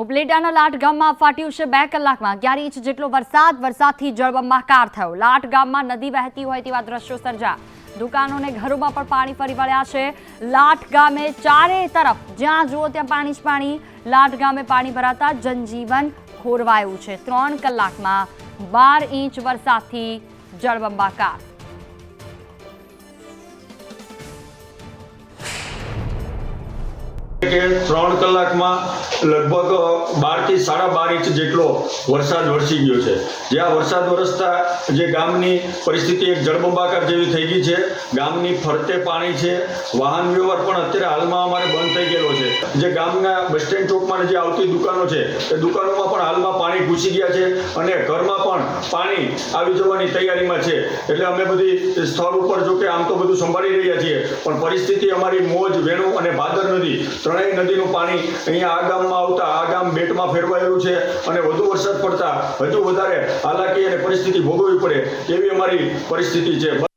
ઉપલેટાના લાટ ગામમાં ફાટ્યું છે બે કલાકમાં. અગિયાર ઇંચ જેટલો વરસાદ, વરસાદથી જળબંબાકાર થયો. લાટ ગામમાં નદી વહેતી હોય તેવા દ્રશ્યો સર્જા દુકાનોને ઘરોમાં પણ પાણી ફરી વળ્યા છે. લાટ ગામે ચારે તરફ, જ્યાં જુઓ ત્યાં પાણી જ પાણી. લાટ ગામે પાણી ભરાતા જનજીવન ખોરવાયું છે. ત્રણ કલાકમાં બાર ઇંચ વરસાદથી જળબંબાકાર કે ત્રણ કલાકમાં લગભગ બારથી સાડા બાર ઇંચ જેટલો વરસાદ વરસી ગયો છે. જ્યાં વરસાદ વરસતા જે ગામની પરિસ્થિતિ એક જળબંબાકાર જેવી થઈ ગઈ છે. ગામની ફરતે પાણી છે. વાહન વ્યવહાર પણ અત્યારે હાલમાં અમારે બંધ થઈ ગયેલો છે. જે ગામના બસ સ્ટેન્ડ ચોકમાં જે આવતી દુકાનો છે, એ દુકાનોમાં પણ હાલમાં પાણી ઘૂસી ગયા છે અને ઘરમાં પણ પાણી આવી જવાની તૈયારીમાં છે. એટલે અમે બધી સ્થળ ઉપર જો કે આમ તો બધું સંભાળી રહ્યા છીએ, પણ પરિસ્થિતિ અમારી મોજ, વેણુ અને ભાદર નદી ત્રણેય નદીનું પાણી અહીંયા આ ગામમાં આવતા, આ ગામ બેટમાં ફેરવાયેલું છે અને વધુ વરસાદ પડતા હજુ વધારે હાલાકી અને પરિસ્થિતિ ભોગવવી પડે, એવી અમારી પરિસ્થિતિ છે.